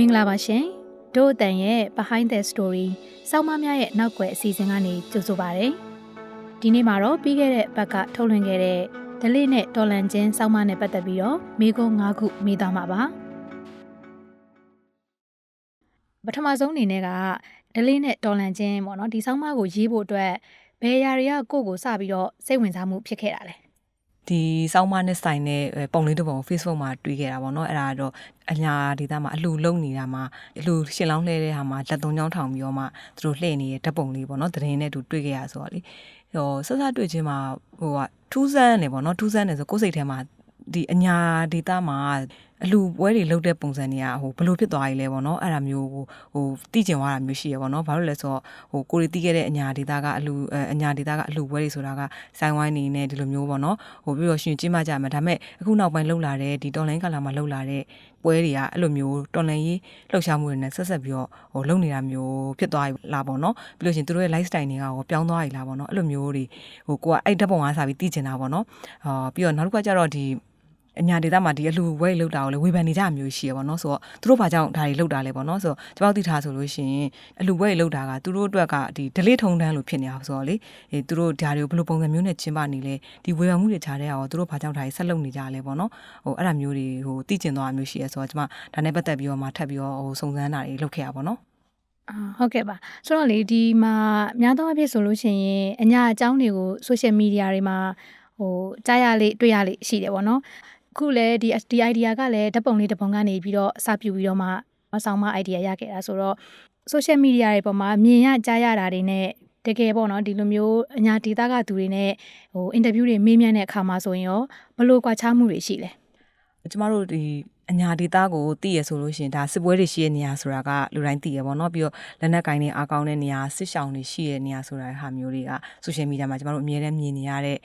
မင်္ဂလာပါရှင်တို့အတန်ရဲ့ behind the story စောင်းမများရဲ့နောက်ွယ်အစီအစဉ်ကနေကြိုဆိုပါရစေဒီနေ့မှာတော့ပြီးခဲ့တဲ့ဘက်ကထုတ်လွှင့်ခဲ့တဲ့ဒလေးနဲ့တော်လန်ချင်းစောင်းမနဲ့ပတ်သက်ပြီးတော့မိကုန်း၅ခုမိသားမှာပါပထမဆုံးအနေနဲ့ကဒလေးနဲ့တော်လန်ချင်းပေါ့နော်ဒီစောင်းမကိုရေးဖို့အတွက်ဘယ်အရာတွေကကိုယ့်ကိုစပြီးတော့စိတ်ဝင်စားမှုဖြစ်ခဲ့တာလဲ ဒီစောင်းမနဲ့ဆိုင်တဲ့ပုံလေးတစ်ပုံ Facebook မှာတွေ့ခဲ့တာပေါ့နော်အဲ့ဒါတော့အညာဒေတာမှာအလှလုံနေတာမှာအလှရှင်လောင်းလှဲတဲ့ဟာမှာလက်သုံးချောင်းထောင်ပြီးတော့မှသူတို့လှည့်နေတဲ့ဓာတ်ပုံလေးပေါ့နော်သတင်းနဲ့တူတွေ့ခဲ့ရဆိုတော့လေဟိုဆက်ဆက်တွေ့ချင်းမှာဟိုကထူးဆန်းနေပေါ့နော်ထူးဆန်းနေဆိုကိုယ်စိတ်ထဲမှာဒီအညာဒေတာမှာ အလူပွဲတွေလုပ်တဲ့ပုံစံတွေကဟိုဘလို့ဖြစ်သွား E လဲပေါ့နော်အဲ့ဒါမျိုးဟိုဟိုတိကျင်သွားတာမျိုးရှိရပေါ့နော်ဘာလို့လဲဆိုတော့ဟိုကိုရီတီးခဲ့တဲ့အညာဒေတာကအလူအညာဒေတာကအလူပွဲတွေဆိုတာကဆိုင်ဝိုင်းနေနဲ့ဒီလိုမျိုးပေါ့နော်ဟိုပြီးတော့ရှင်ကျင်းမကြမှာဒါပေမဲ့အခုနောက်ပိုင်းလှုပ်လာတဲ့ဒီတော်လိုင်းကလာမှာလှုပ်လာတဲ့ပွဲတွေကအဲ့လိုမျိုးတော်လိုင်းရေးလှုပ်ရှားမှုတွေနဲ့ဆက်ဆက်ပြီးတော့ဟိုလုပ်နေတာမျိုးဖြစ်သွားလာပေါ့နော်ပြီးလို့ရှင်သူတို့ရဲ့ lifestyle တွေကဟိုပြောင်းသွား E လားပေါ့နော်အဲ့လိုမျိုးတွေဟိုကိုကအဲ့ဓာတ်ပုံအားစားပြီးတည်ကျင်တာပေါ့နော်အာပြီးတော့နောက်တစ်ခါကျတော့ဒီ အညာဒေတာမှာဒီအလှဝဲလောက်တာကိုလေဝေဖန်နေကြမျိုးရှိရပါတော့ဆိုတော့သူတို့ဘာကြောင့်ဒါတွေလောက်တာလဲပေါ့နော်ဆိုတော့ကျွန်တော်သိထားဆိုလို့ရှိရင်အလှဝဲလောက်တာကသူတို့အတွက်ကဒီ delay ထုံတန်းလို့ဖြစ်နေတာဆိုတော့လေအဲသူတို့ဒါတွေကိုဘယ်လိုပုံစံမျိုးနဲ့ကျင်းပနေလဲဒီဝေဖန်မှုတွေခြားတဲ့အောင်သူတို့ဘာကြောင့်ဒါတွေဆက်လုပ်နေကြလဲပေါ့နော်ဟိုအဲ့ဒါမျိုးတွေဟိုသိကျင်သွားမျိုးရှိရဆိုတော့ကျွန်မဒါနဲ့ပတ်သက်ပြီးတော့မှထပ်ပြီးတော့ဟိုစုံစမ်းတာတွေလုပ်ခဲ့ရပါတော့အာဟုတ်ကဲ့ပါဆိုတော့လေဒီမှာများသောအားဖြင့်ဆိုလို့ရှိရင်အညာအကြောင်းတွေကို social media တွေမှာဟိုကြားရလေတွေ့ရလေရှိတယ်ပေါ့နော်အ ခုလည်းဒီဒီ idea ကလည်းဓာတ်ပုံလေးတစ်ပုံကနေပြီးတော့အစပြုပြီးတော့မှအဆောင်မ idea ရခဲ့တာဆိုတော့ social media တွေပေါ်မှာမြင်ရကြားရတာတွေနဲ့တကယ်ပေါ့နော်ဒီလိုမျိုးအညာဒေတာကသူတွေနဲ့ဟို interview တွေမေးမြန်းတဲ့အခါမှာဆိုရင်ရောဘလို့ကွာခြားမှုတွေရှိလဲကျမတို့ဒီ အညာဒေတာကိုသိရဆိုလို့ရှိရင်ဒါစစ်ပွဲတွေရှိတဲ့နေရာဆိုတာကလူတိုင်းသိရပါတော့ပြီးတော့လက်နက်ကင်တွေအားကောင်းတဲ့နေရာစစ်ဆောင်တွေရှိတဲ့နေရာဆိုတာဟာမျိုးတွေကဆိုရှယ်မီဒီယာမှာကျမတို့အမြဲတမ်းမြင်နေရတဲ့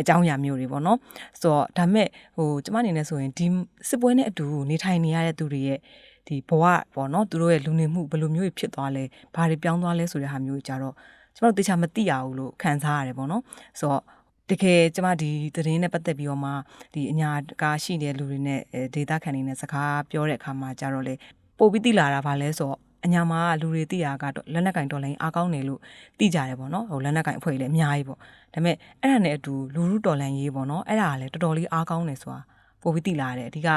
အကြောင်းအရာမျိုးတွေပေါ့နော်ဆိုတော့ဒါမဲ့ဟိုကျမအနေနဲ့ဆိုရင်ဒီစစ်ပွဲနဲ့အတူနေထိုင်နေရတဲ့သူတွေရဲ့ဒီဘဝပေါ့နော်သူတို့ရဲ့လူနေမှုဘယ်လိုမျိုးဖြစ်သွားလဲဘာတွေပြောင်းသွားလဲဆိုတဲ့ဟာမျိုးကြတော့ကျမတို့တေချာမသိရဘူးလို့ခံစားရတယ်ပေါ့နော်ဆိုတော့ တကယ်ကျမဒီသတင်းနဲ့ပတ်သက်ပြီးတော့မှဒီအညာကားရှိတဲ့လူတွေနဲ့ဒေတာခံနေနဲ့စကားပြောတဲ့အခါမှာကြတော့လေပို့ပြီးသိလာတာဗာလဲဆိုတော့အညာမှာလူတွေသိရကတော့လက်နက်ကင်တော်လိုင်းအားကောင်းနေလို့သိကြတယ်ပေါ့နော်ဟိုလက်နက်ကင်အဖွဲ့ကြီးလည်းအများကြီးပေါ့ဒါပေမဲ့အဲ့ဒါနဲ့အတူလူလူတော်လိုင်းရေးပေါ့နော်အဲ့ဒါကလည်းတော်တော်လေးအားကောင်းနေဆိုတာ ပိုပြီးသိလာတယ်အဓိက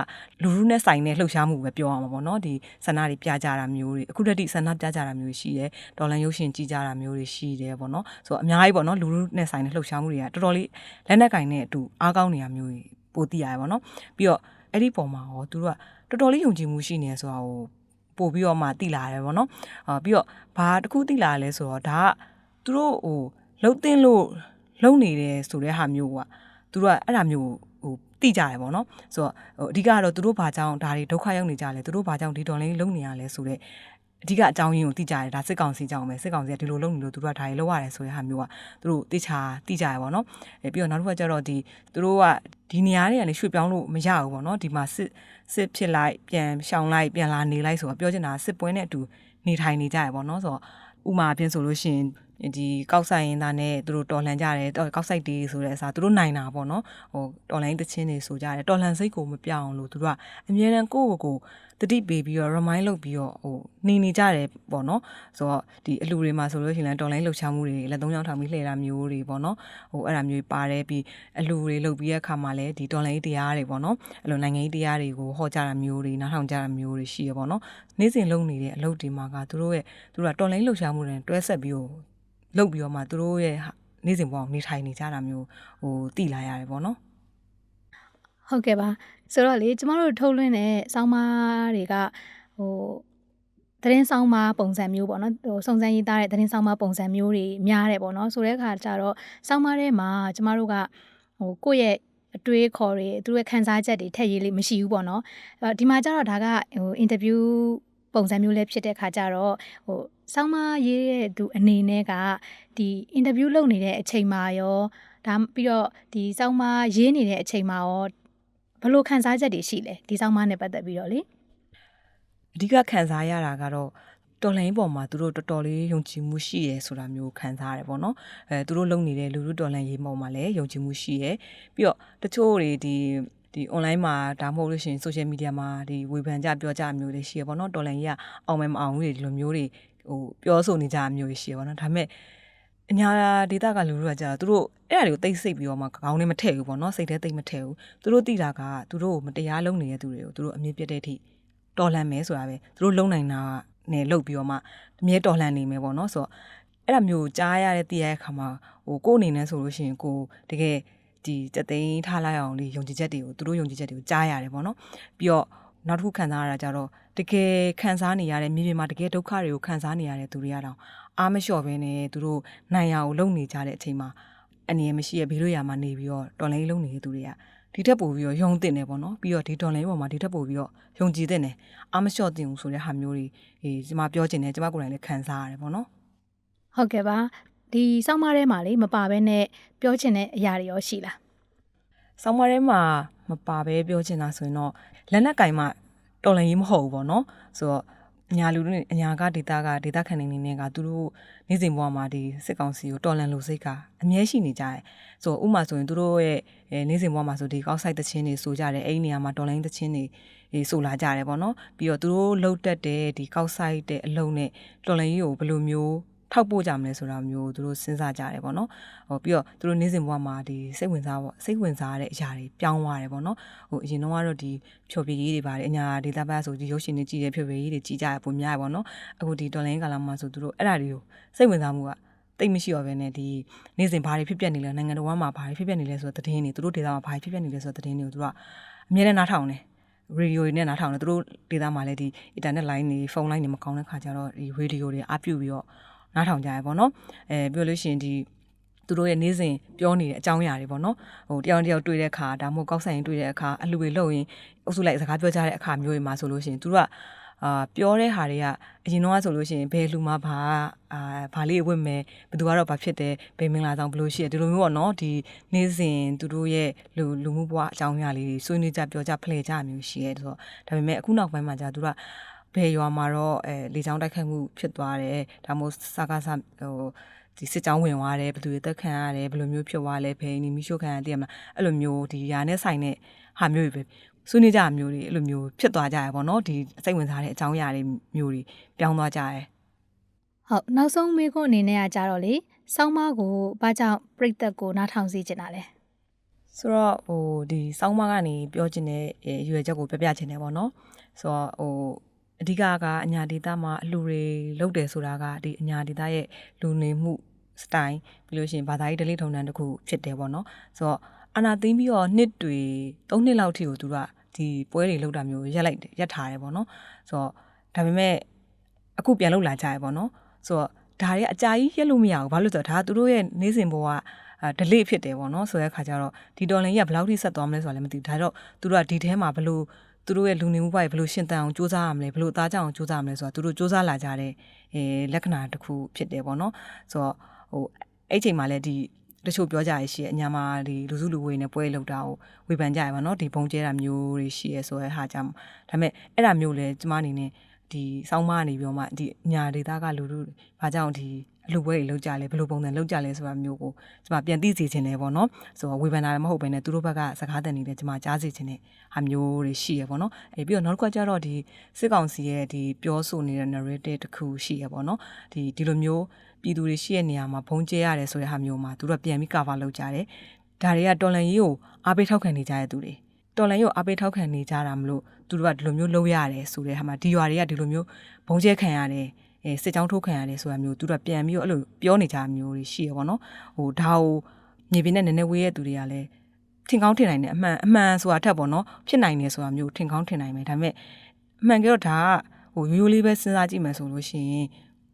လူလူနဲ့ဆိုင်တဲ့လှုပ်ရှားမှုပဲပြောရမှာပေါ့နော်ဒီဆန္ဒတွေပြကြတာမျိုးတွေအခုတည်းကဆန္ဒပြကြတာမျိုးရှိတယ်ဒေါ်လာရုပ်ရှင်ကြည့်ကြတာမျိုးတွေရှိတယ်ပေါ့နော်ဆိုတော့အများကြီးပေါ့နော်လူလူနဲ့ဆိုင်တဲ့လှုပ်ရှားမှုတွေကတော်တော်လေးလက်နက်ကင်နဲ့အတူအားကောင်းနေတာမျိုးတွေပိုသိရတယ်ပေါ့နော်ပြီးတော့အဲ့ဒီပုံမှာရောသူတို့ကတော်တော်လေးယုံကြည်မှုရှိနေဆိုတာကိုပို့ပြီးတော့မှသိလာတယ်ပေါ့နော်အာပြီးတော့ဘာတစ်ခုသိလာလဲဆိုတော့ဒါကသူတို့ဟိုလှုပ်တင်လို့လှုပ်နေတယ်ဆိုတဲ့ဟာမျိုးကသူတို့ကအဲ့ဒါမျိုး ဟိုတိကြတယ်ပေါ့နော်ဆိုတော့ဟိုအဓိကကတော့သူတို့ဘာကြောင့်ဒါတွေဒုက္ခရောက်နေကြလဲသူတို့ဘာကြောင့်ဒီဒေါ်လေးလုံနေရလဲဆိုတော့အဓိကအကြောင်းရင်းကိုသိကြတယ်ဒါစစ်ကောင်စီကြောင့်ပဲစစ်ကောင်စီကဒီလိုလုပ်နေလို့သူတို့ကဒါတွေလုပ်ရတယ်ဆိုတဲ့ဟာမျိုးကသူတို့တိချာသိကြရပါတော့အဲပြီးတော့နောက်တစ်ခါကျတော့ဒီသူတို့ကဒီနေရာတွေကနေရွှေ့ပြောင်းလို့မရဘူးပေါ့နော်ဒီမှာစစ်စစ်ဖြစ်လိုက်ပြန်ရှောင်လိုက်ပြန်လာနေလိုက်ဆိုတော့ပြောချင်တာစစ်ပွဲနဲ့အတူနေထိုင်နေကြရပေါ့နော်ဆိုတော့ဥမာအပြင်ဆိုလို့ရှိရင် ဒီကောက်ဆိုင်ရင်သားနဲ့သူတို့တော်လှန်ကြတယ်ကောက်ဆိုင်တီးဆိုတဲ့အစားသူတို့နိုင်တာပေါ့နော်ဟိုတော်လှန်တချင်းတွေဆိုကြတယ်တော်လှန်စိတ်ကိုမပြောင်းလို့သူတို့ကအမြဲတမ်းကိုယ့်ကိုယ်ကိုတတိပေးပြီးတော့ remind လုပ်ပြီးတော့ဟိုနေနေကြတယ်ပေါ့နော်ဆိုတော့ဒီအလှူတွေမှာဆိုလို့ရှိရင်လည်းတော်လိုင်းလှုပ်ရှားမှုတွေလက်သုံးချောင်းထောင်ပြီးလှည့်တာမျိုးတွေပေါ့နော်ဟိုအဲ့ဒါမျိုးပါတယ်ပြီးအလှူတွေလုပ်ပြီးတဲ့အခါမှာလည်းဒီတော်လိုင်းတရားတွေပေါ့နော်အဲ့လိုနိုင်ငံရေးတရားတွေကိုဟောကြားတာမျိုးတွေနားထောင်ကြတာမျိုးတွေရှိရပေါ့နော်နေ့စဉ်လုပ်နေတဲ့အလုပ်တွေမှာကသူတို့ရဲ့သူတို့ကတော်လိုင်းလှုပ်ရှားမှုတွေတွဲဆက်ပြီးတော့ လုပ်ပြီးတော့မှသူတို့ရဲ့နေ့စဉ်ဘဝကိုနေထိုင်နေကြတာမျိုးဟိုတည်လာရတယ်ပေါ့နော်ဟုတ်ကဲ့ပါဆိုတော့လေကျမတို့ထုတ်လွှင့်တဲ့ဆောင်းပါးတွေကဟိုသတင်းဆောင်းပါးပုံစံမျိုးပေါ့နော်ဟိုစုံစမ်းရေးသားတဲ့သတင်းဆောင်းပါးပုံစံမျိုးတွေများတယ်ပေါ့နော်ဆိုတဲ့အခါကျတော့ဆောင်းပါးထဲမှာကျမတို့ကဟိုကိုယ့်ရဲ့အတွေးခေါ်တွေသူတို့ရဲ့ခန်းစားချက်တွေထည့်ရေးလေးမရှိဘူးပေါ့နော်အဲဒီမှာကျတော့ဒါကဟိုအင်တာဗျူး ပုံစံမျိုးလေးဖြစ်တဲ့ခါကျတော့ဟိုဆောင်းပါးရေးတဲ့သူအနေနဲ့ကဒီအင်တာဗျူးလုပ်နေတဲ့အချိန်မှာရောဒါပြီးတော့ဒီစောင်းမရေးနေတဲ့အချိန်မှာရောဘလို့ခန်းစားချက်တွေရှိလဲဒီဆောင်မနဲ့ပတ်သက်ပြီးတော့လေအဓိကခံစားရတာကတော့တော်လိုင်းပေါ်မှာသူတို့တော်တော်လေးယုံကြည်မှုရှိရဲဆိုတာမျိုးခံစားရတယ်ပေါ့နော်အဲသူတို့လုံနေတဲ့လူလူတော်လိုင်းရေးပေါ်မှာလည်းယုံကြည်မှုရှိရဲပြီးတော့တချို့တွေဒီ ဒီ online မှာဒါမှမဟုတ်လို့ရှိရင် social media မှာဒီဝေဖန်ကြပြောကြမျိုးတွေရှိရပေါ့နော်တော်လန်ကြီးကအောင်မယ်မအောင်ဘူးတွေဒီလိုမျိုးတွေဟိုပြောဆိုနေကြမျိုးတွေရှိရပေါ့နော်ဒါပေမဲ့အညာဒေတာကလူလူကကြာသူတို့အဲ့ဒါတွေကိုတိတ်ဆိတ်ပြီးတော့မှခေါင်းထဲမထည့်ဘူးပေါ့နော်စိတ်ထဲတိတ်မထည့်ဘူးသူတို့တိတာကသူတို့ကိုမတရားလုပ်နေတဲ့သူတွေကိုသူတို့အမြင့်ပြတ်တဲ့အထိတော်လှန်မယ်ဆိုတာပဲသူတို့လုံနိုင်တာနဲ့လုပ်ပြီးတော့မှအမြဲတော်လှန်နေမယ်ပေါ့နော်ဆိုတော့အဲ့ဒါမျိုးကြားရတဲ့တည်ရတဲ့အခါမှာဟိုကိုယ်အနေနဲ့ဆိုလို့ရှိရင်ကိုတကယ် ဒီစက်သိန်းထားလိုက်အောင်ဒီယုံကြည်ချက်တွေကိုသူတို့ယုံကြည်ချက်တွေကိုကြားရတယ်ပေါ့နော်ပြီးတော့နောက်တစ်ခုခံစားရတာကြတော့တကယ်ခံစားနေရတဲ့မြေပြင်မှာတကယ်ဒုက္ခတွေကိုခံစားနေရတဲ့သူတွေကတော့အားမလျှော့ဘဲနဲ့သူတို့နိုင်ရအောင်လုပ်နေကြတဲ့အချိန်မှာအနေရမရှိရဘေးလို့ရမှာနေပြီးတော့တော်လိုင်းလုံးနေတဲ့သူတွေကဒီထက်ပိုပြီးတော့ယုံတင်တယ်ပေါ့နော်ပြီးတော့ဒီတော်လိုင်းပေါ်မှာဒီထက်ပိုပြီးတော့ယုံကြည်တဲ့တယ်အားမလျှော့တင်ဘူးဆိုတဲ့ဟာမျိုးတွေအေးကျွန်မပြောချင်တယ်ကျွန်မကိုယ်တိုင်လည်းခံစားရတယ်ပေါ့နော်ဟုတ်ကဲ့ပါ ဒီစောင်းမထဲမှာလေမပါဘဲနဲ့ပြောချင်တဲ့အရာတွေရောရှိလားဆောင်းမထဲမှာမပါဘဲပြောချင်တာဆိုရင်တော့လက်နက်ကင်မှတော်လန်ရေးမဟုတ်ဘူးပေါ့နော်ဆိုတော့အညာလူတွေအညာကဒေတာကဒေတာခံနေနေနဲ့ကသူတို့နေ့စဉ်ဘဝမှာဒီစစ်ကောင်စီကိုတော်လန်လို့စိတ်ကအမြဲရှိနေကြတယ်ဆိုတော့ဥမာဆိုရင်သူတို့ရဲ့အဲနေ့စဉ်ဘဝမှာဆိုဒီကောက်ဆိုင်တချင်းတွေဆိုကြတယ်အဲ့ဒီနေရာမှာတော်လန်တချင်းတွေဒီဆိုလာကြတယ်ပေါ့နော်ပြီးတော့သူတို့လှုပ်တက်တဲ့ဒီကောက်ဆိုင်တဲ့အလုံးနဲ့တော်လန်ကြီးကိုဘယ်လိုမျိုး ထောက်ပို့ကြမလဲဆိုတာမျိုးသူတို့စဉ်းစားကြတယ်ပေါ့နော်ဟိုပြီးတော့သူတို့နေ့စဉ်ဘဝမှာဒီစိတ်ဝင်စားပေါ့စိတ်ဝင်စားတဲ့အရာတွေပြောင်းသွားတယ်ပေါ့နော်ဟိုအရင်တော့ကတော့ဒီဖြော်ပြရေးတွေပါတယ်အညာဒေတာဘတ်ဆိုဒီရုပ်ရှင်တွေကြည့်တယ်ဖြော်ပြရေးတွေကြည့်ကြရပုံများရပေါ့နော်အခုဒီတော်လိုင်းကာလမှာဆိုသူတို့အဲ့ဒါတွေကိုစိတ်ဝင်စားမှုကတိတ်မရှိတော့ဘဲနဲ့ဒီနေ့စဉ်ဘာတွေဖြစ်ပျက်နေလဲနိုင်ငံတော်မှာဘာတွေဖြစ်ပျက်နေလဲဆိုတဲ့သတင်းတွေသူတို့ဒေတာမှာဘာတွေဖြစ်ပျက်နေလဲဆိုတဲ့သတင်းတွေကိုသူတို့ကအမြဲတမ်းနားထောင်တယ်ရေဒီယိုတွေနဲ့နားထောင်တယ်သူတို့ဒေတာမှာလည်းဒီ internet line တွေဖုန်း line တွေမကောင်းတဲ့ခါကျတော့ဒီရေဒီယိုတွေအပြုတ်ပြီးတော့ နားထောင်ကြရပေါ့နော်အဲပြောလို့ရှိရင်ဒီသူတို့ရဲ့နေ့စဉ်ပြောနေတဲ့အကြောင်းအရာတွေပေါ့နော်ဟိုတယောက်တစ်ယောက်တွေ့တဲ့အခါဒါမှမဟုတ်ကောက်ဆိုင်ရင်တွေ့တဲ့အခါအလှူတွေလုပ်ရင်အုပ်စုလိုက်စကားပြောကြတဲ့အခါမျိုးတွေမှာဆိုလို့ရှိရင်သူတို့ကအာပြောတဲ့ဟာတွေကအရင်တော့ဆိုလို့ရှိရင်ဘယ်လူမှဘာအာဘာလေးဝတ်မယ်ဘယ်သူကတော့ဘာဖြစ်တယ်ဘယ်မင်္ဂလာဆောင်ဘယ်လိုရှိတယ်ဒီလိုမျိုးပေါ့နော်ဒီနေ့စဉ်သူတို့ရဲ့လူလူမှုဘဝအကြောင်းအရာလေးတွေဆွေးနွေးကြပြောကြဖလှယ်ကြမျိုးရှိရဲဆိုတော့ဒါပေမဲ့အခုနောက်ပိုင်းမှာじゃသူတို့က ဘယ်ရွာမှာတော့အဲလေချောင်းတိုက်ခိုက်မှုဖြစ်သွားတယ်ဒါမှမဟုတ်စကားစဟိုဒီစစ်ကြောင်းဝင်သွားတယ်ဘယ်သူတွေတက်ခံရတယ်ဘယ်လိုမျိုးဖြစ်သွားလဲဘယ်နီမီရှို့ခံရတည်ရမလားအဲ့လိုမျိုးဒီຢာနဲ့ဆိုင်တဲ့ဟာမျိုးတွေပဲဆွေးနွေးကြတာမျိုးတွေအဲ့လိုမျိုးဖြစ်သွားကြရပေါ့နော်ဒီစိတ်ဝင်စားတဲ့အကြောင်းအရာတွေမျိုးတွေပြောင်းသွားကြရဲဟုတ်နောက်ဆုံးမေးခွန်းအနေနဲ့ကကြတော့လေစောင်းမကိုဘာကြောင့်ပြိသက်ကိုနားထောင်စီချင်တာလဲဆိုတော့ဟိုဒီစောင်းမကနေပြောချင်တဲ့အဲရွယ်ချက်ကိုပြပြချင်တယ်ပေါ့နော်ဆိုတော့ဟို အဓိကကအညာဒေတာမှာအလှူတွေလုပ်တယ်ဆိုတာကဒီအညာဒေတာရဲ့လူနေမှုစတိုင်ပြီးလို့ရှိရင်ဘာသာရေးဒလိထုံတန်းတစ်ခုဖြစ်တယ်ပေါ့နော်ဆိုတော့အနာသိမ့်ပြီးတော့နှစ်တွေ၃နှစ်လောက်ထိကိုသူကဒီပွဲတွေလုပ်တာမျိုးရက်လိုက်ရက်ထားတယ်ပေါ့နော်ဆိုတော့ဒါပေမဲ့အခုပြန်လုပ်လာကြရပေါ့နော်ဆိုတော့ဒါတွေကအကြာကြီးရက်လို့မရဘူးဘာလို့လဲဆိုတော့ဒါကသူတို့ရဲ့နေစဉ်ဘဝကအာ delay ဖြစ်တယ်ပေါ့နော်ဆိုတဲ့အခါကျတော့ဒီ dollar ကြီးကဘယ်လောက်ထိဆက်သွားမလဲဆိုတာလည်းမသိဘူးဒါတော့သူတို့ကဒီထဲမှာဘယ်လို သူတို့ရဲ့လူနေမှုဘဝဘယ်လိုရှင်းတန်အောင်စူးစမ်းရမလဲဘယ်လိုအသားကြအောင်စူးစမ်းရမလဲဆိုတာသူတို့စူးစမ်းလာကြတဲ့အဲလက္ခဏာတစ်ခုဖြစ်တယ်ပေါ့နော်ဆိုတော့ဟိုအဲ့ချိန်မှာလည်းဒီတချို့ပြောကြရရှိအညာမှာဒီလူစုလူဝေးနဲ့ပွဲလောက်တာကိုဝေဖန်ကြရပါတော့ဒီဘုံကျဲတာမျိုးတွေရှိရဲဆိုတဲ့ဟာကြောင့်ဒါပေမဲ့အဲ့ဒါမျိုးလည်းကျမအနေနဲ့ဒီစောင်းမနေပြီးတော့မှဒီညာဒေတာကလူလူဘာကြောင့်ဒီ အလူပွဲတွေလောက်ကြလဲဘယ်လိုပုံစံလောက်ကြလဲဆိုတာမျိုးကိုကျမပြန်သိစေချင်တယ်ပေါ့နော်ဆိုတော့ဝေဖန်တာလည်းမဟုတ်ဘဲနဲ့သူတို့ဘက်ကစကားတန်နေတယ်ကျမကြားစေချင်တဲ့ဟာမျိုးတွေရှိရပေါ့နော်အဲပြီးတော့နောက်တစ်ခါကျတော့ဒီစစ်ကောင်စီရဲ့ဒီပြောဆိုနေတဲ့ narrative တစ်ခုရှိရပေါ့နော်ဒီဒီလိုမျိုးပြည်သူတွေရှိတဲ့နေရာမှာဘုံကျဲရတယ်ဆိုတဲ့ဟာမျိုးမှာသူတို့ကပြန်ပြီး cover လုပ်ကြတယ်ဒါတွေကတော်လန်ရေးကိုအားပေးထောက်ခံနေကြတဲ့သူတွေတော်လန်ရေးကိုအားပေးထောက်ခံနေကြတာမလို့သူတို့ကဒီလိုမျိုးလုပ်ရတယ်ဆိုတဲ့ဟာမှာဒီရွာတွေကဒီလိုမျိုးဘုံကျဲခံရတယ် အဲစစ်ကြောင်းထိုးခံရတယ်ဆိုတာမျိုးသူတို့ကပြန်ပြီးတော့အဲ့လိုပြောနေကြတာမျိုးတွေရှိရပေါ့နော်ဟိုဒါကိုမြေပြင်နဲ့နည်းနည်းဝေးရဲ့သူတွေကလည်းထင်ကောင်းထင်နိုင်တယ်အမှန်အမှန်ဆိုတာထက်ပေါ့နော်ဖြစ်နိုင်တယ်ဆိုတာမျိုးထင်ကောင်းထင်နိုင်မယ်ဒါပေမဲ့အမှန်ကတော့ဒါကဟိုရိုးရိုးလေးပဲစဉ်းစားကြည့်မယ်ဆိုလို့ရှိရင်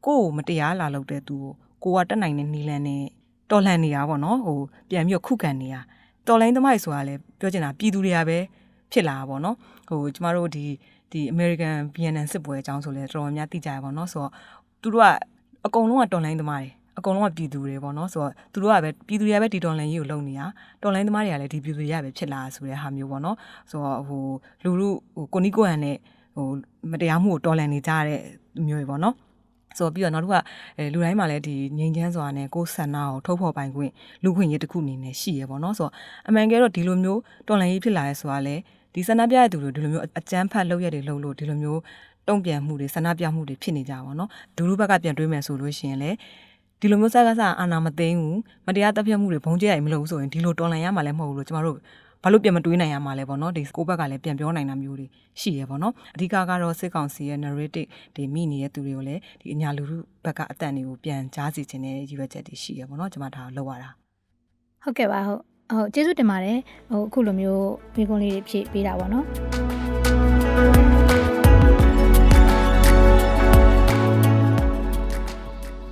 ကိုယ့်ကိုမတရားလာလုပ်တဲ့သူကိုကိုကတက်နိုင်တဲ့နီလန်နဲ့တော်လှန်နေတာပေါ့နော်ဟိုပြန်ပြီးတော့ခုခံနေတာတော်လိုင်းသမိုင်းဆိုတာလည်းပြောချင်တာပြည်သူတွေကပဲဖြစ်လာတာပေါ့နော်ဟိုကျမတို့ဒီ ဒီ American Vietnam စစ်ပွဲအကြောင်းဆိုလဲတော်တော်များသိကြရပါတော့ဆိုတော့သူတို့ကအကုန်လုံးကတော်လိုင်းသမားတွေအကုန်လုံးကပြည်သူတွေပေါ့နော်ဆိုတော့သူတို့ကပဲပြည်သူတွေကပဲဒီတော်လိုင်းကြီးကိုလုံနေတာတော်လိုင်းသမားတွေကလည်းဒီပြည်သူတွေကပဲဖြစ်လာဆိုတဲ့ဟာမျိုးပေါ့နော်ဆိုတော့ဟိုလူလူဟိုကိုနီကိုဟန်နဲ့ဟိုမတရားမှုကိုတော်လန်နေကြတဲ့မျိုးတွေပေါ့နော်ဆိုတော့ပြီးတော့နောက်တစ်ခုကအဲလူတိုင်းမှာလည်းဒီငြိမ်ချမ်းစွာနဲ့ကိုယ်ဆန္ဒကိုထုတ်ဖော်ပိုင်ခွင့်လူခွင့်ရေးတစ်ခုအနေနဲ့ရှိရပေါ့နော်ဆိုတော့အမှန်ကယ်တော့ဒီလိုမျိုးတော်လှန်ရေးဖြစ်လာရဲဆိုတာလေ ဒီဆန္ဒပြတဲ့သူတွေဒီလိုမျိုးအကြမ်းဖက်လုပ်ရက်တွေလုပ်လို့ဒီလိုမျိုးတုံ့ပြန်မှုတွေဆန္ဒပြမှုတွေဖြစ်နေကြပါတော့နော်ဒူလူဘက်ကပြန်တွေးမယ်ဆိုလို့ရှိရင်လေဒီလိုမျိုးစကားစအာနာမသိမ်းဘူးမတရားတပ်ဖြတ်မှုတွေဘုံကျဲရိုင်မလုပ်ဘူးဆိုရင်ဒီလိုတော်လှန်ရမှာလည်းမဟုတ်ဘူးလို့ကျမတို့ဘာလို့ပြန်မတွေးနိုင်ရမှာလဲပေါ့နော်ဒီကိုဘက်ကလည်းပြန်ပြောနိုင်တာမျိုးတွေရှိရပေါ့နော်အဓိကကတော့စစ်ကောင်စီရဲ့ narrative တွေမိနေတဲ့သူတွေကိုလည်းဒီအညာလူထုဘက်ကအတန်တွေကိုပြန်ကြားစီခြင်းနဲ့ရည်ရွယ်ချက်တွေရှိရပေါ့နော်ကျမဒါကိုလောက်ရတာဟုတ်ကဲ့ပါဟုတ် ဟုတ်ကျေးဇူးတင်ပါတယ်ဟိုအခုလိုမျိုးမိကွန်းလေးတွေဖြည့်ပေးတာပေါ့နော်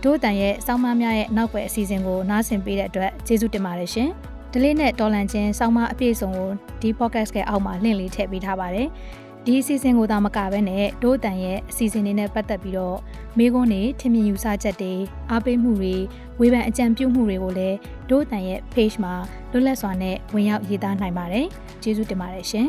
ဒို့တန်ရဲ့စောင်းမများရဲ့နောက်ွယ်အစီအစဉ်ကိုနားဆင်ပေးတဲ့အတွက်ကျေးဇူးတင်ပါတယ်ရှင်ဒလေးနဲ့တော်လန်ချင်းစောင်းမအပြည့်စုံကိုဒီ podcast ကအောက်မှာ link လေးထည့်ပေးထားပါတယ် ဒီအစီအစဉ်ကိုသာမကဘဲနဲ့ဒို့တန်ရဲ့အစီအစဉ်တွေနဲ့ပတ်သက်ပြီးတော့မိကွန်းတွေထင်မြင်ယူဆချက်တွေအားပေးမှုတွေဝေဖန်အကြံပြုမှုတွေကိုလည်းဒို့တန်ရဲ့ page မှာလွတ်လပ်စွာနဲ့ဝင်ရောက်ရေးသားနိုင်ပါတယ်ကျေးဇူးတင်ပါတယ်ရှင်